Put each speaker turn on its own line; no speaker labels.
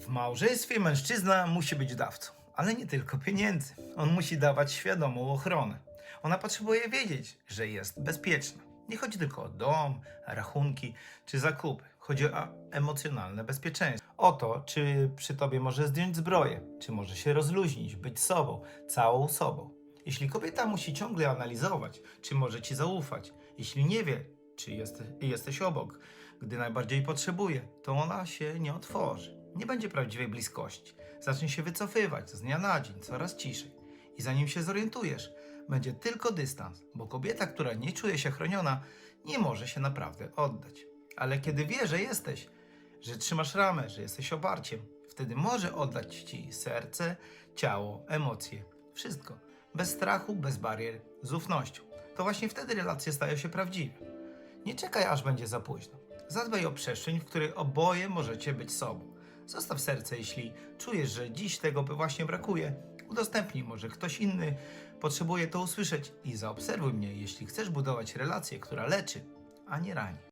W małżeństwie mężczyzna musi być dawcą, ale nie tylko pieniędzy. On musi dawać świadomą ochronę. Ona potrzebuje wiedzieć, że jest bezpieczna. Nie chodzi tylko o dom, rachunki czy zakupy. Chodzi o emocjonalne bezpieczeństwo. O to, czy przy tobie może zdjąć zbroję, czy może się rozluźnić, być sobą, całą sobą. Jeśli kobieta musi ciągle analizować, czy może ci zaufać, jeśli nie wie, czy jest, jesteś obok, gdy najbardziej potrzebuje, to ona się nie otworzy. Nie będzie prawdziwej bliskości. Zacznie się wycofywać z dnia na dzień, coraz ciszej. I zanim się zorientujesz, będzie tylko dystans, bo kobieta, która nie czuje się chroniona, nie może się naprawdę oddać. Ale kiedy wie, że jesteś, że trzymasz ramę, że jesteś oparciem, wtedy może oddać ci serce, ciało, emocje, wszystko. Bez strachu, bez barier, z ufnością. To właśnie wtedy relacje stają się prawdziwe. Nie czekaj, aż będzie za późno. Zadbaj o przestrzeń, w której oboje możecie być sobą. Zostaw serce, jeśli czujesz, że dziś tego właśnie brakuje. Udostępnij, może ktoś inny potrzebuje to usłyszeć i zaobserwuj mnie, jeśli chcesz budować relację, która leczy, a nie rani.